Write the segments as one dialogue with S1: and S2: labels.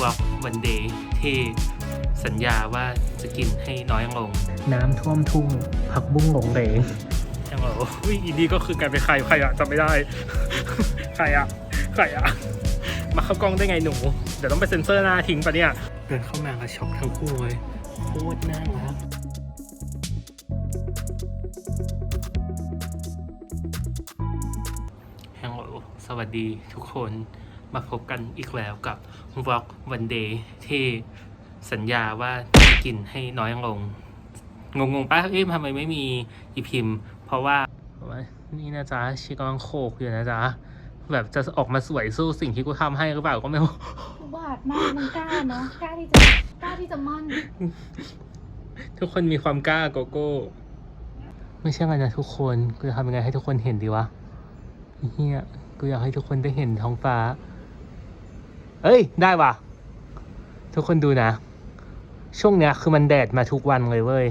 S1: บล็อกวันเดย์ที่สัญญาว่าจะกินให้น้อยลง น้ำท่วมทุ่งผักบุ้งหลงเหลงยังเหรออุ้ยอีนี่ก็คือกลายเป็นใครใครอะจำไม่ได้ ใครอะใครอะมาเข้ากล้องได้ไงหนู เดี๋ยวต้องไปเซ็นเซอร์หน้าทิ้งปะเนี่ย เดินเข้ามาก็ช็อกทั้งคู่เลยโคตรน่ารักฮัลโหลสวัสดีทุกคน มาพบกันอีกแล้วกับ Vlog One Day ที่สัญญาว่าจะกินให้น้อยลง งงๆป้าเอ๊ะทำไมไม่มีอีพิมพ์เพราะว่าเพราะว่านี่นะจ๊ะชีกำลังโขกอยู่นะจ๊ะ แบบจะออกมาสวยสู้สิ่งที่กูทำให้หรือเปล่าก็ไม่รู้
S2: อุบาทมากมึงกล้าเนาะกล้าที่จะกล้าที่จะมั่น
S1: ทุกคนมีความกล้าโกโก้ ไม่ใช่ไงนะทุกคนกูจะทำยังไงให้ทุกคนเห็นดีวะไอ้เฮียกูอยากให้ทุกคนได้เห็นท้องฟ้า เอ้ย ได้ว่ะ ทุกคนดูนะ ช่วงเนี้ยคือมันแดดมาทุกวันเลยเว้ย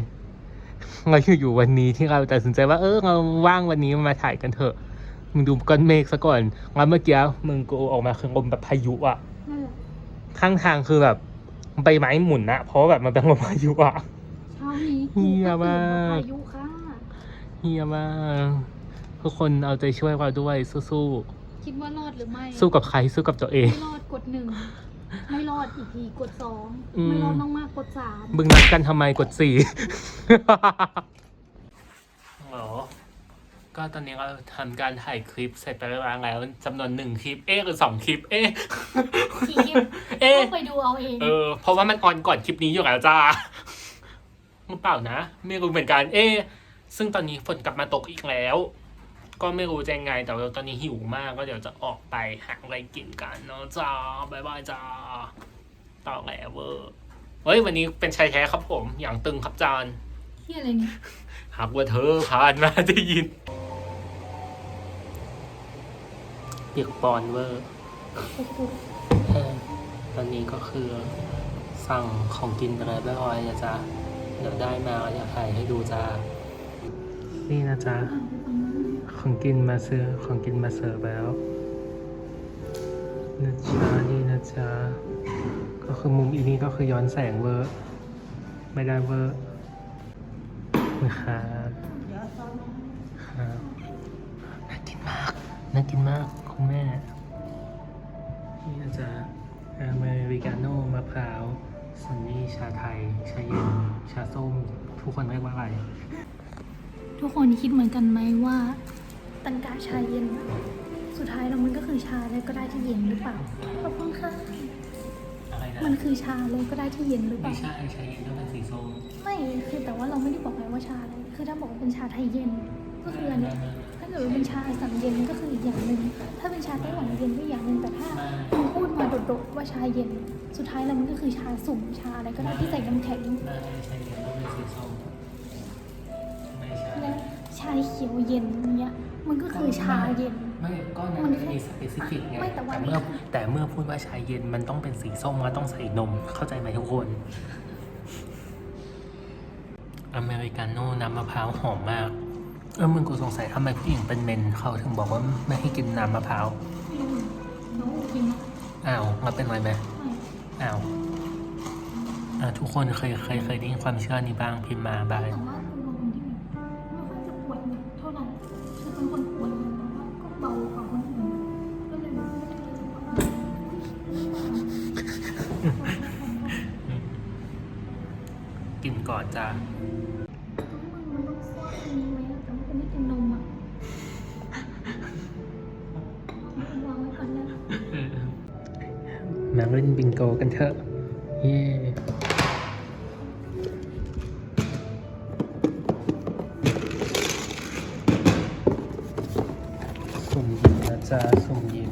S1: เราอยู่ๆวันนี้ที่เราตัดสินใจว่า เออ เราว่างวันนี้มาถ่ายกันเถอะ มึงดูก้อนเมฆซะก่อนแล้วเมื่อกี้มึงกูออกมาคือลมแบบพายุอะ
S2: นั่นแหละ
S1: ข้างทางคือแบบใบไม้หมุนนะเพราะว่าแบบมันเป็นลมพายุอะ
S2: เช้านี้
S1: เหี้ยมาก
S2: พายุค่ะ
S1: เฮียมากทุกคนเอาใจช่วยเราด้วยสู้
S2: คิดว่ารอดหรือไม่
S1: ๆสู้กับใครสู้กับตัวเอง
S2: ไม่รอดกดหนึ่งไม่รอดอีกทีกดสอง
S1: อืม
S2: ไม่รอดน้องมากกดสาม
S1: มึงนัดกันทำไมกดสี่อ๋อก็ตอนนี้เราทำการถ่ายคลิปเสร็จไปแล้วแล้วจำนวนหนึ่งคลิป เอ๊ะหรือสองคลิป เอ๊ะ
S2: ขี่คลิป
S1: เอ๊ะ
S2: ก็ไปดูเอาเอง
S1: เออ เพราะว่ามันออนก่อนคลิปนี้อยู่แล้วจ้าหรือเปล่านะ ไม่รู้เหมือนกัน เอ๊ะซึ่งตอนนี้ฝนกลับมาตกอีกแล้ว ก็ไม่รู้จะยังไง แต่ว่าตอนนี้หิวมากก็เดี๋ยวจะออกไปหาอะไรกินกันเนาะจ้าบายบายจ้าต่อแล้วเวอร์เฮ้ย วันนี้เป็นชายแท้ครับผม อย่างตึงครับจาน
S2: เฮียอะไรเนี่ย
S1: หากว่าเธอผ่านมาได้ยินเปียกปอนเวอร์เออตอนนี้ก็คือสั่งของกินไปเลยเรียบร้อยนะจ๊ะเดี๋ยวได้มาก็จะถ่ายให้ดูจ้านี่นะจ๊ะ ของกินมาซื้อของกินมาเสิร์ฟแล้วนะจ๊ะนี่นะจ๊ะก็คือมุมอีนี้ก็คือย้อนแสงเวอร์ไม่ได้เวอร์นะครับครับน่ากินมากน่ากินมากคุณแม่ นี่นะจ๊ะอเมริกาโน่มะพร้าวซันนี่ชาไทย ชาเย็น ชาส้ม ทุกคนเรียกว่าอะไร
S2: ทุกคนคิดเหมือนกันไหมว่า ตังกาชาเย็นอะสุดท้ายแล้วมันก็คือชาเลยก็ได้ที่เย็นหรือเปล่า ขอบคุณค่ะ
S1: อะไรนะ
S2: มันคือชาเลยก็ได้ที่เย็นหรือเป
S1: ไม่
S2: ล่า
S1: ใช่ชาเย็นต้องเป็นสีส้ม
S2: ไม่คือแต่ว่าเราไม่ได้บอกไงว่าชาอะไร คือถ้าบอกว่าเป็นชาไทยเย็น ก็คืออันเนี้ยถ้าเกิดว่าเป็นชาอัสสัมเย็นก็คืออีกอย่างหนึ่ง ถ้าเป็นชาไต้หวันเย็นก็อีกอย่างหนึ่งแต่ถ้าคุณพูดมาโดดๆว่าชาเย็น สุดท้ายแล้วมันก็คือชาสุ่มชาอะไรก็ได้ที่ใส่น้ำแข็ง
S1: ไม่ชาเย็นต้องเป็นสีส้มไม่ใช่
S2: และชาเขียวเย็นเนี้ยมันก็คือชาเย็น
S1: ไม่ก็นั้น
S2: มัน
S1: ไม่มีสเปซิฟิกไง
S2: ไม่แต่ว่า
S1: เมื่อแต่เมื่อพูดว่าชาเย็นมันต้องเป็นสีส้มแล้วต้องใส่นมเข้าใจไหมทุกคน อเมริกาโน่น้ำมะพร้าวหอมมาก เออมึงกูสงสัยทำไมผู้หญิงเป็นเมนเขาถึงบอกว่าไม่ให้กินน้ำมะพร้าว
S2: ไม่รู้น้องกินไหม
S1: อ้าวมาเป็นไรไหม
S2: ไม่
S1: อ้าวอ่าทุกคนเคยเคยเคยได้ยินความเชื่อนี้บ้างพิมพ์มาบ้าง
S2: แต่ว่า กินก่อน
S1: จ้า
S2: ต้องมึงมันต้องซ่อนอันนี้ไหมอะแต่ว่าเป็นไม่กินนมอะวางไว้ก่อนนะ
S1: มาเล่นบิงโกกันเถอะ เย้สุ่มหยิบนะจ๊ะสุ่มหยิบ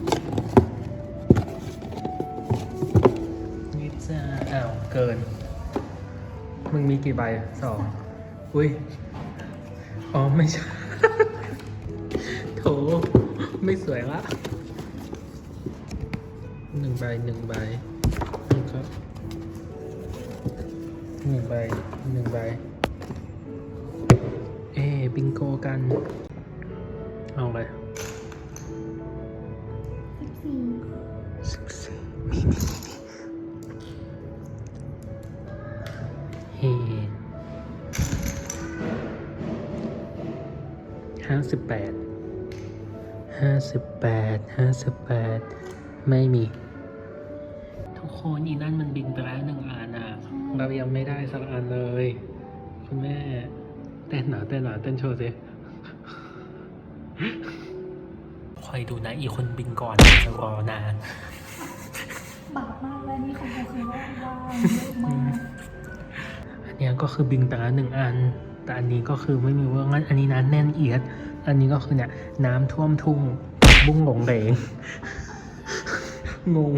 S1: นี่จ้าอ้าว เกิน มึงมีกี่ใบสองอุ้ย อ๋อ ไม่ใช่ โถ ไม่สวยละหนึ่งใบหนึ่งใบแล้วก็หนึ่งใบหนึ่งใบ เอบิงโกกัน ห้าสิบแปดห้าสิบแปดห้าสิบแปดไม่มี ทุกคนอีนั่นมันบินไปแล้วหนึ่งอันอะ เรายังไม่ได้สักอันเลย คุณแม่เต้นหนาเต้นหนาเต้นโชว์สิคอยดูนะอีคนบินก่อนจะรอนาน
S2: บาปมากเลยนี่ของเราคือว่าว่างเยอะมาก
S1: อันเนี้ยก็คือบิงไปแล้วหนึ่งอัน แต่อันนี้ก็คือไม่มีเว่างั้นอันนี้น้ำแน่นเอียด อันนี้ก็คือเนี่ยน้ำท่วมทุ่งบุ้งหลงเหลงงง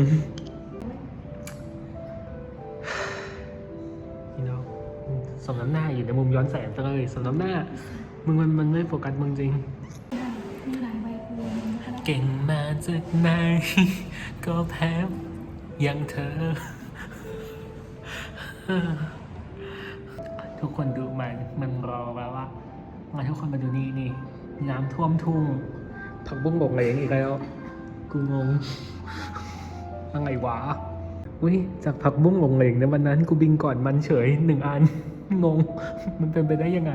S1: นี่เนาะสมน้ำหน้าอยู่ในมุมย้อนแสงซะเลยสมน้ำหน้า มึงมันมันไม่โฟกัสมึงจริง เก่งมาจากไหนก็แพ้อย่างเธอ ทุกคนดูมันมันรอแล้วว่ามาทุกคนมาดูนี่นี่น้ำท่วมทุ่งผักบุ้งบกเหลงอีกแล้ว กูงงอะไรวะอุ้ยจากผักบุ้งหลงเหลงในวันนั้น กูบินก่อนมันเฉยหนึ่งอันงง มันเป็นไปได้ยังไง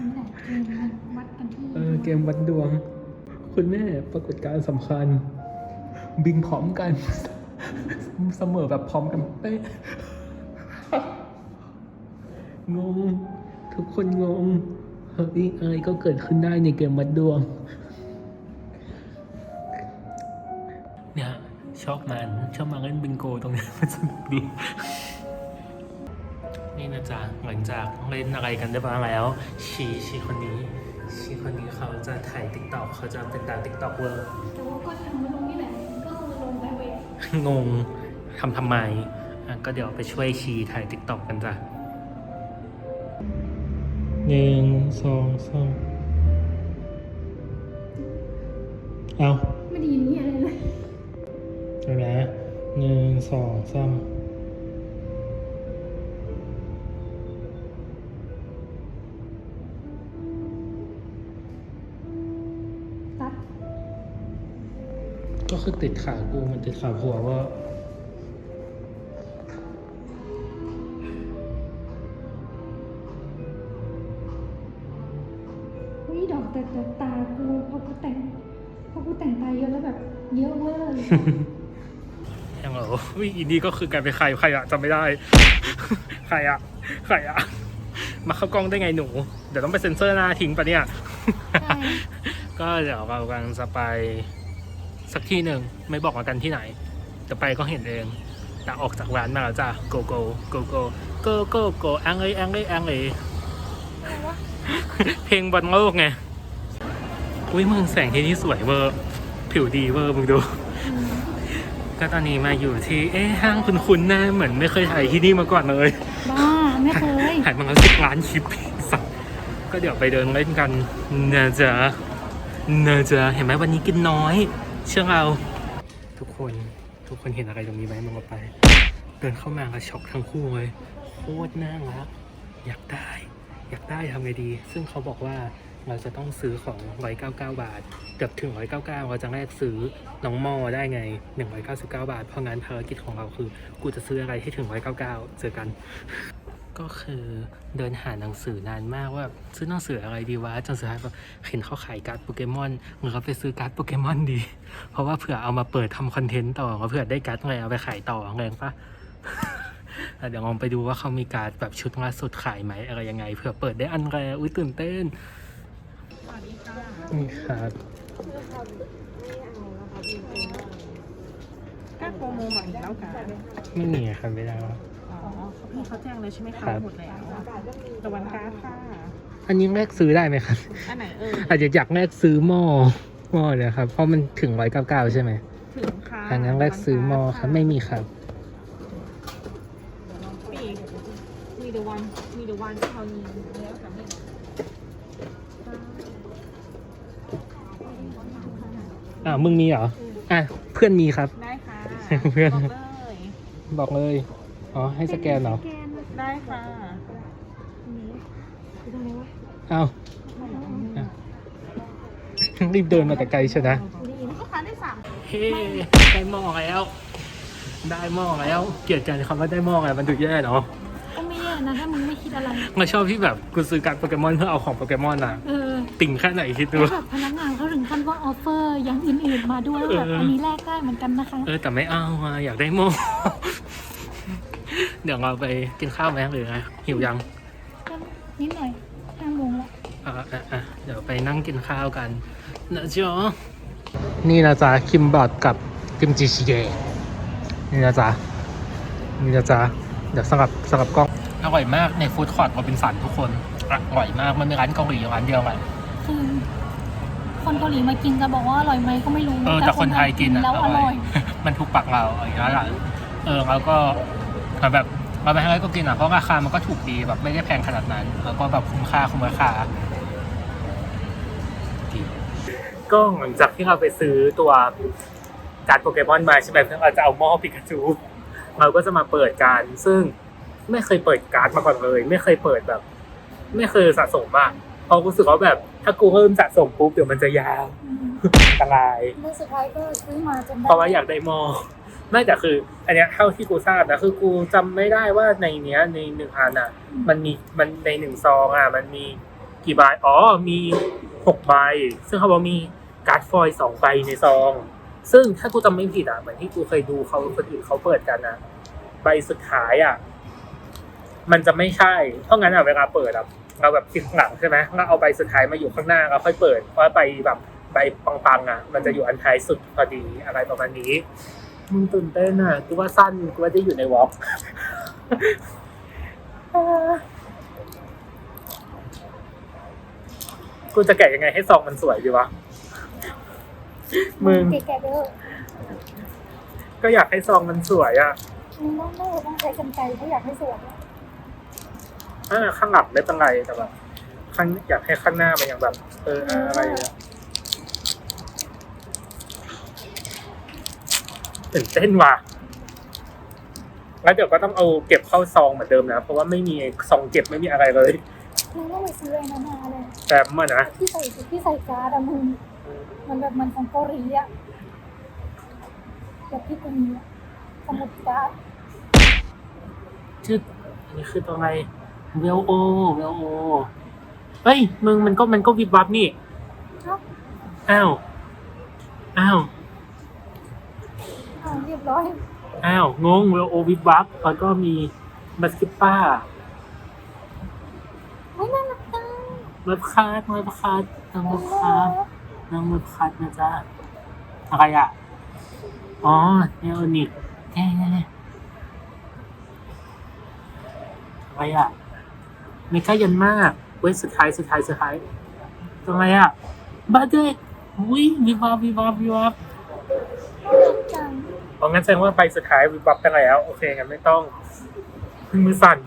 S2: นี่แหละเกมมันวัดกันที่
S1: เออเกมวัดดวง คุณแม่ปรากฏการณ์สำคัญ บิงพร้อมกัน เสมอแบบพร้อมกันเป๊ะ งง ทุกคนงงเฮ้ยอะไรก็เกิดขึ้นได้ในเกมวัดดวง เนี่ยชอบมันชอบมาเล่นบิงโกตรงนี้มันสนุกดีนี่นะจ๊ะหลังจากเล่นอะไรกันได้บ้างแล้วชีชีคนนี้ชีคนนี้เขาจะถ่ายติ๊กต็อกเขาจะเป็นดาวติ๊กต็อกเวอร์
S2: แต่ว่าก็ทำมาลงนี่แหละก็คือลงไปเวท
S1: งงทำทำไมอะก็เดี๋ยวไปช่วยชีถ่ายติ๊กต็อกกันจ้ะ หนึ่งสองสามเอา
S2: ไม่ได้ยินนี่อะไรเลย
S1: เอานะหนึ่งสองสาม
S2: ตัด
S1: ก็คือติดขากูมันติดขาหัวว่า
S2: แต่งตาเยอะแล้วแบบเยอะเวอร์เลย
S1: ยังเหรอวิอีนี่ก็คือกลายเป็นใครใครอะจำไม่ได้ ใครอะใครอะมาเข้ากล้องได้ไงหนู เดี๋ยวต้องไปเซ็นเซอร์หน้าทิ้งปะเนี่ย
S2: ใช่
S1: ก็เดี๋ยวเรากำลังจะไปสักที่หนึ่งไม่บอกว่ากันที่ไหน แต่ไปก็เห็นเอง แต่ออกจากร้านมาแล้วจ้ะโกโก้โกโก้โกโก้โกแองเลยแองเลยแองเลยเพลงบอลโลกไง อุ้ยมึงแสงที่นี่สวยเวอร์ ผิวดีเวอร์มึงดู ก็ตอนนี้มาอยู่ที่ เอ๊ะห้างคุ้นๆนะเหมือนไม่เคยถ่ายที่นี่มาก่อนเลย
S2: บ้าไม่เคย
S1: ถ่ายมาแล้วสิบล้านคลิปสัตว์ก็เดี๋ยวไปเดินเล่นกันนะจ๊ะนะจ๊ะเห็นไหมวันนี้กินน้อย เชื่อเราทุกคนทุกคนเห็นอะไรตรงนี้ไหมมองมาไป เดินเข้ามาก็ช็อกทั้งคู่เลยโคตรน่ารักอยากได้ อยากได้ทำไงดี ซึ่งเขาบอกว่า เราจะต้องซื้อของ 199 บาท เกือบถึง 199 เราจะแลกซื้อน้องมอได้ไง 199 บาท เพราะงั้นภารกิจของเราคือ กูจะซื้ออะไรให้ถึง 199 เจอกัน ก็คือเดินหาหนังสือนานมากว่าซื้อหนังสืออะไรดีวะจนสุดท้ายแบบเห็นเขาขายการ์ดโปเกมอนเหมือนเราไปซื้อการ์ดโปเกมอนดี เพราะว่าเผื่อเอามาเปิดทำคอนเทนต์ต่อเผื่อได้การ์ดอะไรเอาไปขายต่อแรงปะเดี๋ยวลองไปดูว่าเขามีการ์ดแบบชุดล่าสุดขายไหมอะไรยังไงเผื่อเปิดได้อันแรอุ้ยตื่นเต้น นี่ครับ
S3: กล้าโปรโมใหม่แล้วกัน
S1: ไม่มีอะครับไม่ได้วะ
S3: อ๋อพี่เขาแจ้งเลยใช่ไหมคะ
S1: ครับ
S3: หมดแล้วตะวันการ์ดค่ะ
S1: อันนี้แลกซื้อได้ไหมครับ
S3: อันไหนเอ่ย
S1: อาจจะอยากแลกซื้อหม้อหม้อเนี่ยครับ เพราะมันถึงร้อยเก้าเก้าใช่ไหม
S3: ถึงค่ะ
S1: อันนั้นแลกซื้อหม้อครับ ไม่มีครับ
S3: มีมีเดวันมีเดวันที่เขามีแล้วแต่ไม่
S1: อ่ามึงมีเหรอ อะ เพื่อนมีครับ
S3: ได้ค่ะ
S1: เพื่อน
S3: บอกเลย
S1: บอกเลย อ๋อ ให้สแกนเหรอ
S2: สแกนมา
S3: ได้ค่ะ
S2: คือตรงไหนวะ
S1: อ้าวอะรีบเดินมาแต่ไกลใช่นะ
S3: ลูกค้าได้สาม
S1: เฮ้ได้หม้อแล้ว ได้หม้อแล้ว เกลียดกันคำว่าได้หม้อไงมันดูแย่เนาะ
S2: ก็ไม่แย่นะถ้ามึงไม่คิดอะไร
S1: เราชอบที่แบบกูซื้อการ์ดโปเกมอนเพื่อเอาของโปเกมอนอะ
S2: เออ
S1: ติ่งแค่ไหนคิดดู
S2: แล้วแบบพนักงานเขา ถึงขั้นว่าออฟเฟอร์อย่างอื่นๆมาด้วยว่าแบบ
S1: เอออั
S2: อันนี้แลกได้เหมือนกันนะคะ
S1: เออแต่ไม่เอาอะอยากได้โม เดี๋ยวเราไปกินข้าวไหมหรือไงหิวยัง
S2: ก็นิดหน่อยห้าโมงละ
S1: อะอะอะเดี๋ยวไปนั่งกินข้าวกันนะจ๊ะนี่นะจ๊ะคิมบับกับกิมจิชิเกะนี่นะจ๊ะนี่นะจ๊ะเดี๋ยวสลับสลับกล้องอร่อยมากในฟู้ดคอร์ทโรบินสันทุกคนอร่อยมากมันมีร้านเกาหลีอยู่ร้านเดียวกัน
S2: คือ คนเกาหลีมากินจะบอกว่าอร่อยไหมก็ไม่รู้
S1: เออแต่คนไทยกินอะ
S2: แล้วอร่อย
S1: มันถูกปากเราอย่างนั้นแหละเออแล้วก็แบบเราไปให้ก็กินอะเพราะราคามันก็ถูกดีแบบไม่ได้แพงขนาดนั้น แล้วก็แบบคุ้มค่าคุ้มราคาก็หลังจากที่เราไปซื้อตัวการ์ดโปเกมอนมาใช่ไหมเพื่อเราจะเอาหม้อปิกาจูเราก็จะมาเปิดการซึ่งไม่เคยเปิดการ์ดมาก่อนเลย ไม่เคยเปิดแบบ ไม่เคยสะสมอะ เพราะรู้สึกว่าแบบถ้ากูเริ่มสะสมปุ๊บเดี๋ยวมันจะยาว
S2: อืม
S1: อันตราย
S2: เมื่อสุดท้ายก็ซื้อมาจนได้
S1: เพราะว่าอยากได้หมอไม่แต่คือ อันเนี้ยเท่าที่กูทราบนะคือกูจำไม่ได้ว่าในเนี้ยในหนึ่งอันอะ มันมีมันในหนึ่งซองอะ มันมีกี่ใบอ๋อมีหกใบ ซึ่งเขาบอกมีการ์ดฟอยล์สองใบในซอง ซึ่งถ้ากูจำไม่ผิดอะเหมือนที่กูเคยดูเขาคนอื่นเขาเปิดกันนะใบสุดท้ายอะ มันจะไม่ใช่ เพราะงั้นอะเวลาเปิดอะ เราแบบติดข้างหลังใช่ไหมเราเอาใบสุดท้ายมาอยู่ข้างหน้าเราค่อยเปิดเพราะใบแบบใบปังๆอะ มันจะอยู่อันท้ายสุดพอดีอะไรประมาณนี้มึงตื่นเต้นอะกูว่าสั้นกูว่าได้อยู่ในวอล์กกูจะแกะยังไงให้ซองมันสวยดีวะ มึง
S2: แกะๆเด้อ
S1: ก็อยากให้ซองมันสวยอะ
S2: มึงต้องไม่ต้องใช้กรรไกรถ้าอยากให้สวยอะ
S1: อ่าข้างหลังไม่เป็นไรแต่แบบข้างอยากให้ข้างหน้ามันยังแบบ เอออะไรอะตื่นเต้นว่ะแล้วเดี๋ยวก็ต้องเอาเก็บเข้าซองเหมือนเดิมนะ เพราะว่าไม่มีซองเก็บไม่มีอะไรเลย
S2: มึงต้องไปซื้อไอ้นั่นมาเลย
S1: แต่เมื่อนะ
S2: ที่ใส่ที่ใส่การ์ดอะมึงมันแบบมันของเกาหลีอะแบบที่กูมีอะสมุดการ์ด
S1: ชื่ออันนี้คือตัวอะไร เวลโอเวลโอเฮ้ย มึงมันก็มันก็วิบวับนี่
S2: เอ้า
S1: อ้าว อ้าว
S2: อ่าเรียบร้อย
S1: อ้าว งงเวลโอวิบวับแล้วก็มีบัสกิปป้า
S2: ไม่น่ารักจัง
S1: เว็บคัทเว็บคัทนางเว็บคัทนางเว็บคัทนะจ๊ะอะไรอะ อ๋อเนโอนิกแน่แน่อะไรอะ เมกายันมากเว้ยสุดท้ายสุดท้ายสุดท้ายทำไมอะบัตเดตวิวิบวับวิบวับวิบวับ
S2: น่ารักจัง
S1: เอางั้นแสดงว่าไปสุดท้ายวิบวับไปแล้วโอเคงั้นไม่ต้องมึงมือสั่น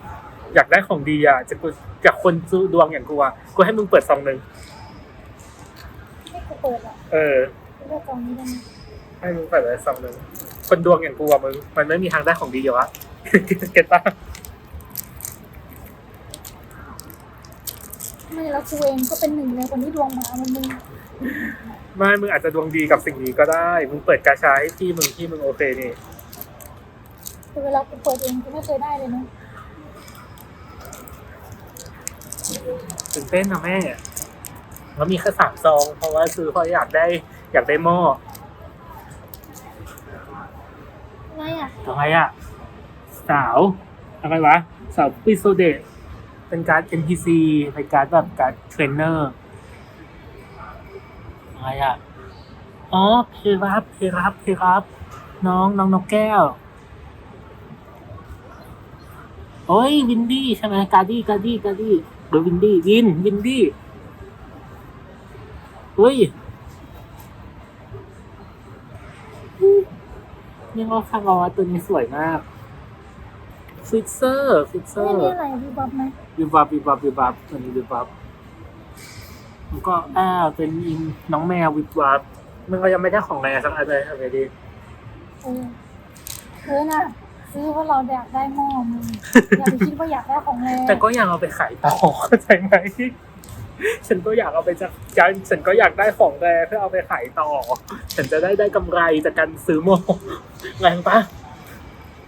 S1: อยากได้ของดีอะจะกูจากคนซื้อดวงอย่างกูอะกูให้มึงเปิดซองหนึ่ง
S2: ให้กูเปิดอะ
S1: เออ
S2: กูเลือกกองนี้ได้ไหม
S1: ให้มึงเปิดเลยซองหนึ่งคนดวงอย่างกูอะมึงมันไม่มีทางได้ของดีอยู่วะเก็ตปะ
S2: ไม่ แล้วกูเองก็เป็นหนึ่งในคนที่ดวงหมามันมึง
S1: ไม่มึงอาจจะดวงดีกับสิ่งนี้ก็ได้ มึงเปิดกาชาให้พี่มึงที่มึงโอเคนี่
S2: แต่เวลากูเปิดเองกูไม่เคยได้เลยนะ
S1: ตื่นเต้นนะแม่แล้วมีแค่สามซอง เพราะว่าซื้อเพราะอยากได้อยากได้หม้อ
S2: อะไรอะ
S1: ทำไมอะ สาวอะไรวะ สาวปิโซเดต เป็นการ์ด NPC เป็นการ์ดแบบการ์ดเทรนเนอร์อะไรอะ อ๋อเพรับเพรับเพรับน้องน้องนกแก้ว โอ้ยวินดี้ใช่ไหมการ์ดี้การ์ดี้การ์ดี้หรือวินดี้วินวินดี้เฮ้ยยังว่าฟังเอตัวนี้สวยมาก ฟิตเซอร์ฟิตเซอ
S2: ไม่
S1: ร์
S2: นี่อะไรวิบับไหม
S1: วิบวับวิบวับวิบวับตัวนี้วิบวับแล้วก็อ้าวเป็นอินน้องแมววิบวับมันก็ยังไม่ได้ของแรงสักอันเลยทำไงดี
S2: เออเออน่ะซื้อเพราะเราอยากได้หม้อมึงอย่าไปคิดว่าอยากได้ของแรง
S1: แต่ก็อยากเอาไปขายต่อเข้าใจไหมฉันก็อยากเอาไปจากการฉันก็อยากได้ของแรงเพื่อเอาไปขายต่อ ฉันจะได้ได้กำไรจากการซื้อโมแรงปะ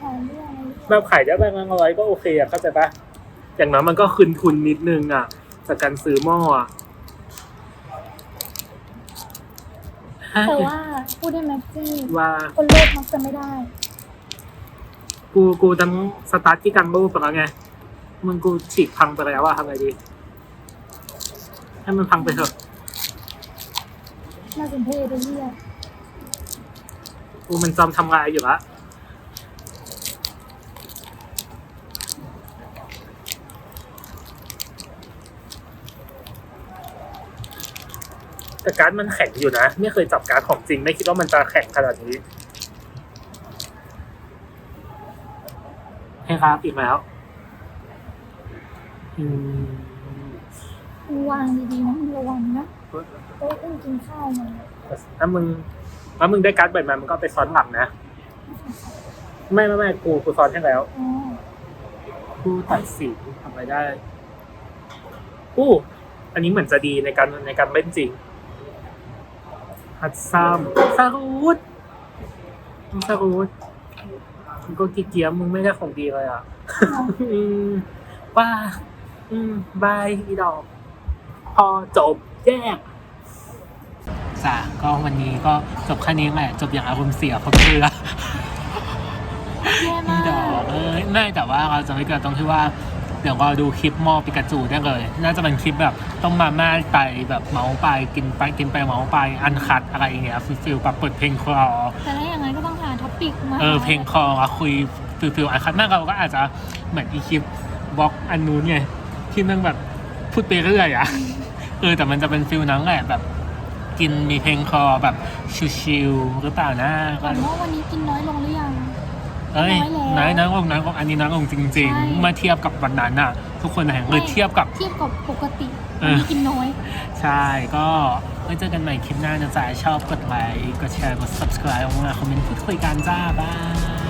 S2: หาเรื่อง อะไร
S1: แบบขายได้แบงค์ร้อยก็โอเคอะเข้าใจปะอย่างน้อยมันก็คืนทุนนิดนึงอะจากการซื้อหม้ออะ
S2: แต่ว่าพูดได้ไหมจี้
S1: ว่า
S2: คนโลภมักจะไม่ได้
S1: กูกูทั้งสตาร์ทที่กันรูปไปแล้วไงมึงกูฉีกพังไปแล้วอะทำไงดี ให้มันพังไปเถอะ
S2: น่าสนเทศเลยเนี่ย
S1: กูมันจอมทำลายอยู่ละ แต่การ์ดมันแข็งอยู่นะ ไม่เคยจับการ์ดของจริง ไม่คิดว่ามันจะแข็งขนาดนี้ให้ครับอีกแล้วอืม
S2: มึงวางดีๆนะมึงระวังนะโต๊ะอุ้งกินข้าวมัน
S1: ถ้ามึงถ้ามึงได้การ์ดใบมามึงก็เอาไปซ้อนหลังนะ ไม่ไม่ไม่กูกูซ้อนให้แล้ว
S2: อ๋อ
S1: ผู้ตัดสินทำอะไรได้อู้อันนี้เหมือนจะดีในการในการเล่นจริง ฮัตซัมซารูดซารูดมึงก็กีเกียมมึงไม่ได้ของดีเลยอะอืมว่าอืมบายอีดอก พอจบแยกจ้ะก็วันนี้ก็จบแค่นี้แหละจบอย่างอารมณ์เสียเพราะเกลือ
S2: แย่
S1: อี
S2: มาก
S1: ดอกเอ้ยไม่แต่ว่าเราจะไม่เกิดตรงที่ว่า เดี๋ยวเราดูคลิปมอปิกาจูได้เลย น่าจะเป็นคลิปแบบต้องมาม่าไปแบบเมาส์ไปกินไปกินไปเมาส์ไปอันคัดอะไรอย่างเงี้ยฟิลฟิลแบบเปิดเพลงคลอ
S2: แต่ถ้าอย่างนั้นก็ต้องหาท็อปิกมา
S1: เออเพลงคลออะคุยฟิลฟิลอันคัดมากเราก็อาจจะเหมือนอีคลิปบล็อกอันนู้นไงที่มันแบบพูดไปเรื่อยอะเออแต่มันจะเป็นฟิลนั้นแหละแบบกินมีเพลงคลอแบบชิลๆหรือเปล่านะ
S2: ถามว่าวันนี้กินน้อยลงหรือยัง
S1: เอ้ย
S2: น้
S1: น้
S2: อ
S1: อยย
S2: แล้ว
S1: น้อยลงน้อยลงอันนี้น้อยลงจริง
S2: ใช่
S1: ๆ เมื่อเทียบกับวันนั้นน่ะ ทุกคนเห็นเลยเทียบกับ
S2: เทียบกับปกติ
S1: เอ
S2: วัน
S1: อ
S2: นี้กินน้อย
S1: ใช่ก็ไว้เจอกันใหม่คลิปหน้านะจ๊ะชอบกดไลค์กดแชร์กด subscribe มาคอมเมนต์พูดคุยกันจ้าบาย